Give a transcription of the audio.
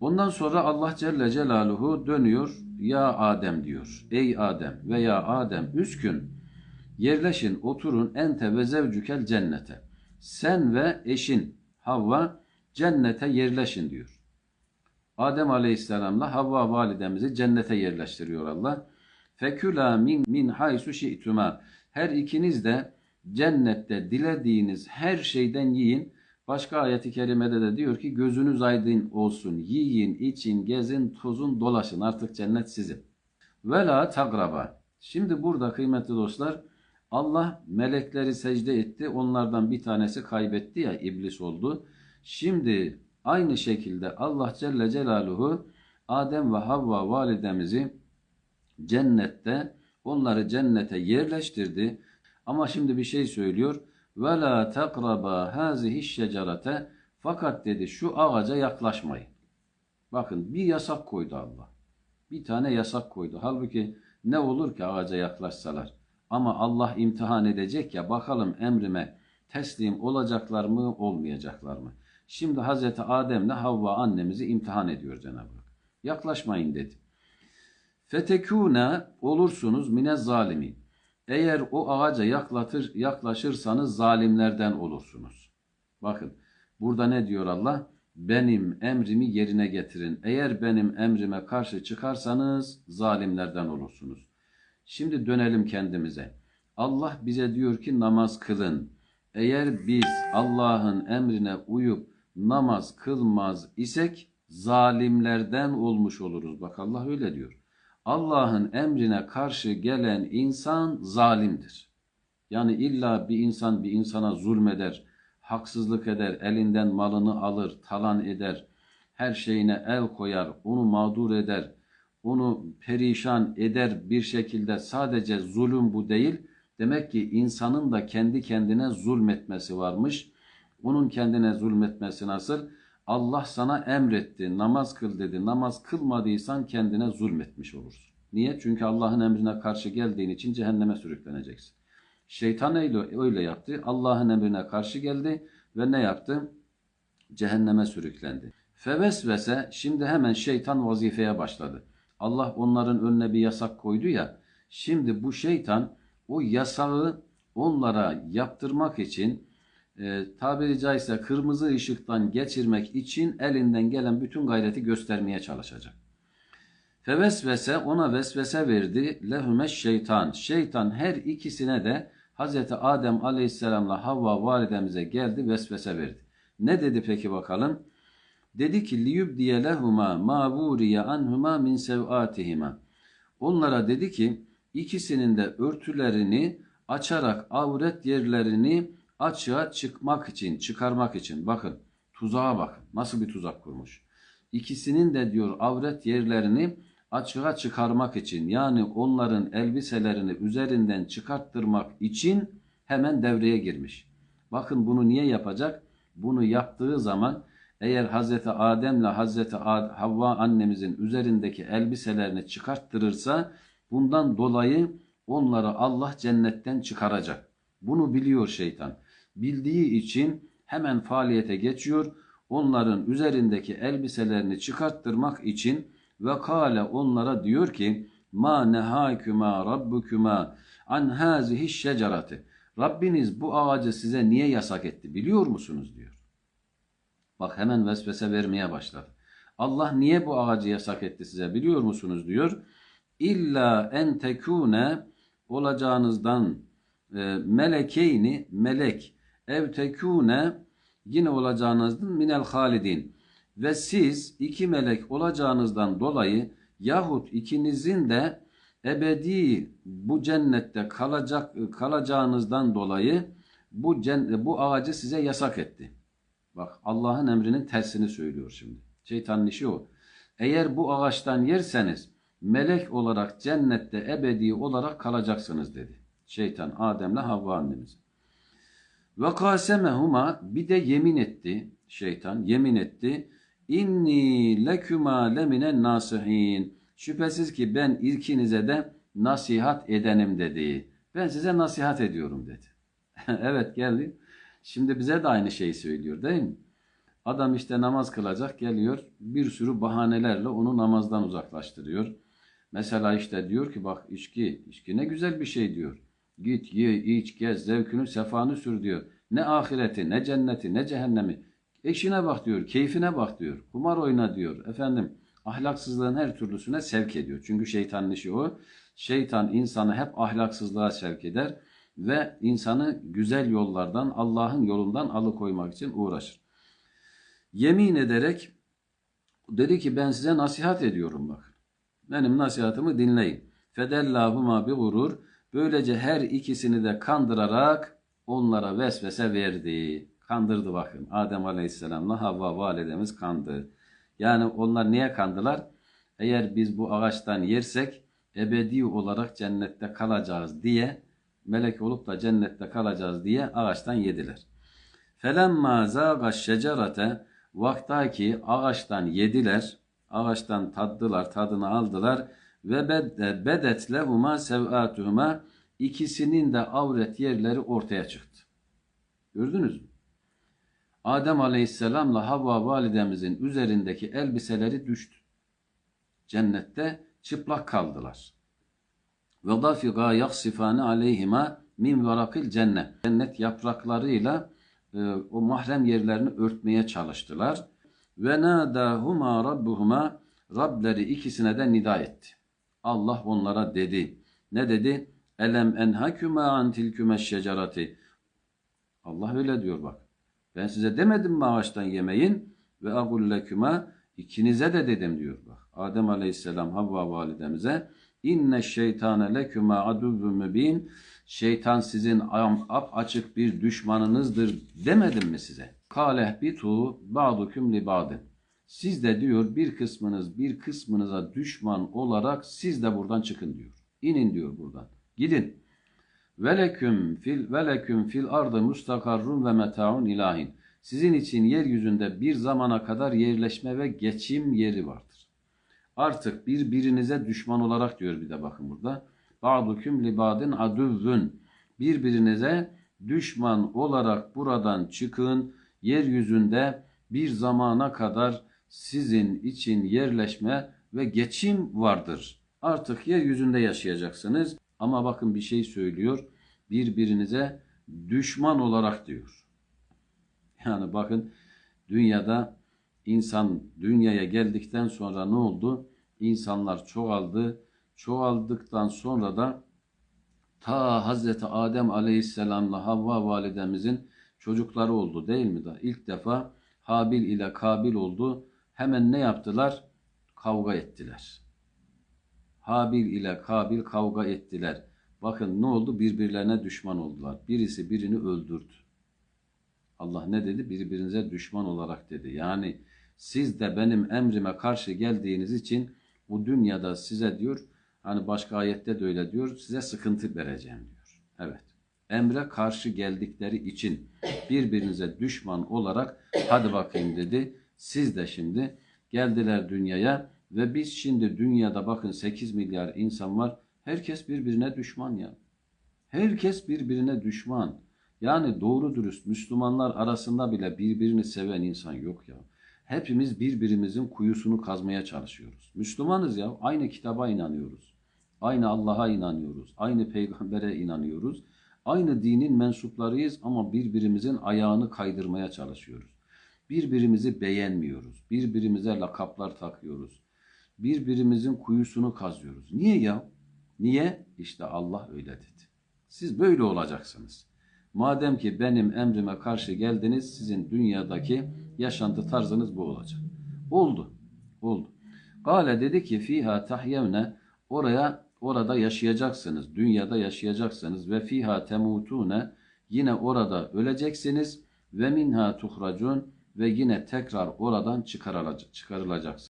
Ondan sonra Allah Celle Celaluhu dönüyor. Ya Adem diyor. Ey Adem veya Adem üskün yerleşin oturun ente ve zevcükel cennete. Sen ve eşin Havva cennete yerleşin diyor. Adem Aleyhisselam'la Havva validemizi cennete yerleştiriyor Allah. Fekula min, min haysu şi'tuma. Her ikiniz de cennette dilediğiniz her şeyden yiyin. Başka ayeti kerimede de diyor ki gözünüz aydın olsun. Yiyin, için, gezin, tozun, dolaşın. Artık cennet sizin. Ve la tagraba. Şimdi burada kıymetli dostlar Allah melekleri secde etti. Onlardan bir tanesi kaybetti ya iblis oldu. Şimdi aynı şekilde Allah Celle Celaluhu Adem ve Havva validemizi cennette onları cennete yerleştirdi. Ama şimdi bir şey söylüyor. Ve la takraba hazihi şecerete fakat dedi şu ağaca yaklaşmayın. Bakın bir yasak koydu Allah. Bir tane yasak koydu. Halbuki ne olur ki ağaca yaklaşsalar. Ama Allah imtihan edecek ya bakalım emrime teslim olacaklar mı olmayacaklar mı? Şimdi Hazreti Adem'le Havva annemizi imtihan ediyor Cenab-ı Hak. Yaklaşmayın dedi. Fetekûne olursunuz mine zalimin. Eğer o ağaca yaklatır, yaklaşırsanız zalimlerden olursunuz. Bakın burada ne diyor Allah? Benim emrimi yerine getirin. Eğer benim emrime karşı çıkarsanız zalimlerden olursunuz. Şimdi dönelim kendimize. Allah bize diyor ki namaz kılın. Eğer biz Allah'ın emrine uyup namaz kılmaz isek zalimlerden olmuş oluruz. Bak Allah öyle diyor. Allah'ın emrine karşı gelen insan zalimdir. Yani illa bir insan bir insana zulmeder, haksızlık eder, elinden malını alır, talan eder, her şeyine el koyar, onu mağdur eder, onu perişan eder bir şekilde sadece zulüm bu değil. Demek ki insanın da kendi kendine zulmetmesi varmış. Onun kendine zulmetmesi nasıl? Allah sana emretti, namaz kıl dedi. Namaz kılmadıysan kendine zulmetmiş olursun. Niye? Çünkü Allah'ın emrine karşı geldiğin için cehenneme sürükleneceksin. Şeytan öyle, öyle yaptı. Allah'ın emrine karşı geldi ve ne yaptı? Cehenneme sürüklendi. Fevesvese şimdi hemen şeytan vazifeye başladı. Allah onların önüne bir yasak koydu ya. Şimdi bu şeytan o yasağı onlara yaptırmak için e, tabiri caizse kırmızı ışıktan geçirmek için elinden gelen bütün gayreti göstermeye çalışacak. Fevesvese ona vesvese verdi lehüme şeytan. Şeytan her ikisine de Hazreti Adem aleyhisselamla Havva validemize geldi vesvese verdi. Ne dedi peki bakalım? Dedi ki liyubdiye lehuma ma anhuma min sev'atihima. Onlara dedi ki ikisinin de örtülerini açarak avret yerlerini açığa çıkmak için, çıkarmak için. Bakın tuzağa bakın. Nasıl bir tuzak kurmuş. İkisinin de diyor avret yerlerini açığa çıkarmak için yani onların elbiselerini üzerinden çıkarttırmak için hemen devreye girmiş. Bakın bunu niye yapacak? Bunu yaptığı zaman eğer Hazreti Adem ile Hazreti Havva annemizin üzerindeki elbiselerini çıkarttırırsa bundan dolayı onları Allah cennetten çıkaracak. Bunu biliyor şeytan. Bildiği için hemen faaliyete geçiyor. Onların üzerindeki elbiselerini çıkarttırmak için ve kâle onlara diyor ki ma nehâkümâ rabbukümâ an hâzihi şecerati. Rabbiniz bu ağacı size niye yasak etti biliyor musunuz diyor. Bak hemen vesvese vermeye başladı. Allah niye bu ağacı yasak etti size biliyor musunuz diyor. İlla en tekune olacağınızdan e, melekeyni melek ev tekune yine olacağınızdan minel halidin ve siz iki melek olacağınızdan dolayı yahut ikinizin de ebedi bu cennette kalacak kalacağınızdan dolayı bu cennet, bu ağacı size yasak etti. Bak Allah'ın emrinin tersini söylüyor şimdi. Şeytanın işi o. Eğer bu ağaçtan yerseniz melek olarak cennette ebedi olarak kalacaksınız dedi. Şeytan Adem'le Havva annemiz. Ve kasemehuma bir de yemin etti şeytan yemin etti. İnni lekuma leminen nasihin. Şüphesiz ki ben ilkinize de nasihat edenim dedi. Ben size nasihat ediyorum dedi. evet geldi. Şimdi bize de aynı şeyi söylüyor değil mi? Adam işte namaz kılacak geliyor bir sürü bahanelerle onu namazdan uzaklaştırıyor. Mesela işte diyor ki bak içki, içki ne güzel bir şey diyor. Git ye, iç, gez, zevkünü, sefanı sür diyor. Ne ahireti, ne cenneti, ne cehennemi. Eşine bak diyor, keyfine bak diyor. Kumar oyna diyor. Efendim ahlaksızlığın her türlüsüne sevk ediyor. Çünkü şeytanın işi o. Şeytan insanı hep ahlaksızlığa sevk eder ve insanı güzel yollardan, Allah'ın yolundan alıkoymak için uğraşır. Yemin ederek dedi ki ben size nasihat ediyorum bak. Benim nasihatımı dinleyin. Fedellahuma bi gurur. Böylece her ikisini de kandırarak onlara vesvese verdi. Kandırdı bakın. Adem Aleyhisselam'la Havva validemiz kandı. Yani onlar niye kandılar? Eğer biz bu ağaçtan yersek ebedi olarak cennette kalacağız diye melek olup da cennette kalacağız diye ağaçtan yediler. Felemma zâgaş şecerete vaktaki ağaçtan yediler, ağaçtan taddılar, tadını aldılar ve bed- bedet lehuma sev'atuhuma ikisinin de avret yerleri ortaya çıktı. Gördünüz mü? Adem Aleyhisselam'la Havva validemizin üzerindeki elbiseleri düştü. Cennette çıplak kaldılar. Ve dafiga yaksifane aleyhima min varakil cennet. Cennet yapraklarıyla e, o mahrem yerlerini örtmeye çalıştılar. Ve nadahuma rabbuhuma Rableri ikisine de nida etti. Allah onlara dedi. Ne dedi? Elem enhakuma an tilküme şecerati. Allah öyle diyor bak. Ben size demedim mi ağaçtan yemeyin? Ve agulleküma ikinize de dedim diyor bak. Adem aleyhisselam Havva validemize inne şeytane leküma aduvvü mübin şeytan sizin ap açık bir düşmanınızdır demedim mi size? Kaleh bitu ba'dukum li ba'din. Siz de diyor bir kısmınız bir kısmınıza düşman olarak siz de buradan çıkın diyor. İnin diyor buradan. Gidin. Veleküm fil veleküm fil ardı mustakarrun ve metaun ilahin. Sizin için yeryüzünde bir zamana kadar yerleşme ve geçim yeri vardır. Artık birbirinize düşman olarak diyor bir de bakın burada. Ba'dukum li ba'din aduvvun. Birbirinize düşman olarak buradan çıkın. Yeryüzünde bir zamana kadar sizin için yerleşme ve geçim vardır. Artık yeryüzünde yaşayacaksınız. Ama bakın bir şey söylüyor. Birbirinize düşman olarak diyor. Yani bakın dünyada insan dünyaya geldikten sonra ne oldu? İnsanlar çoğaldı. Çoğaldıktan sonra da ta Hazreti Adem Aleyhisselam'la Havva validemizin çocukları oldu değil mi da? İlk defa Habil ile Kabil oldu. Hemen ne yaptılar? Kavga ettiler. Habil ile Kabil kavga ettiler. Bakın ne oldu? Birbirlerine düşman oldular. Birisi birini öldürdü. Allah ne dedi? Birbirinize düşman olarak dedi. Yani siz de benim emrime karşı geldiğiniz için bu dünyada size diyor, hani başka ayette de öyle diyor, size sıkıntı vereceğim diyor. Evet. Emre karşı geldikleri için birbirinize düşman olarak hadi bakayım dedi. Siz de şimdi geldiler dünyaya ve biz şimdi dünyada bakın 8 milyar insan var. Herkes birbirine düşman ya. Herkes birbirine düşman. Yani doğru dürüst Müslümanlar arasında bile birbirini seven insan yok ya. Hepimiz birbirimizin kuyusunu kazmaya çalışıyoruz. Müslümanız ya. Aynı kitaba inanıyoruz. Aynı Allah'a inanıyoruz. Aynı peygambere inanıyoruz. Aynı dinin mensuplarıyız ama birbirimizin ayağını kaydırmaya çalışıyoruz. Birbirimizi beğenmiyoruz. Birbirimize lakaplar takıyoruz. Birbirimizin kuyusunu kazıyoruz. Niye ya? Niye? İşte Allah öyle dedi. Siz böyle olacaksınız. Madem ki benim emrime karşı geldiniz, sizin dünyadaki yaşantı tarzınız bu olacak. Oldu. Oldu. Gale dedi ki fiha tahyevne oraya orada yaşayacaksınız. Dünyada yaşayacaksınız ve fiha temutune yine orada öleceksiniz ve minha tuhracun ve yine tekrar oradan çıkarılacak.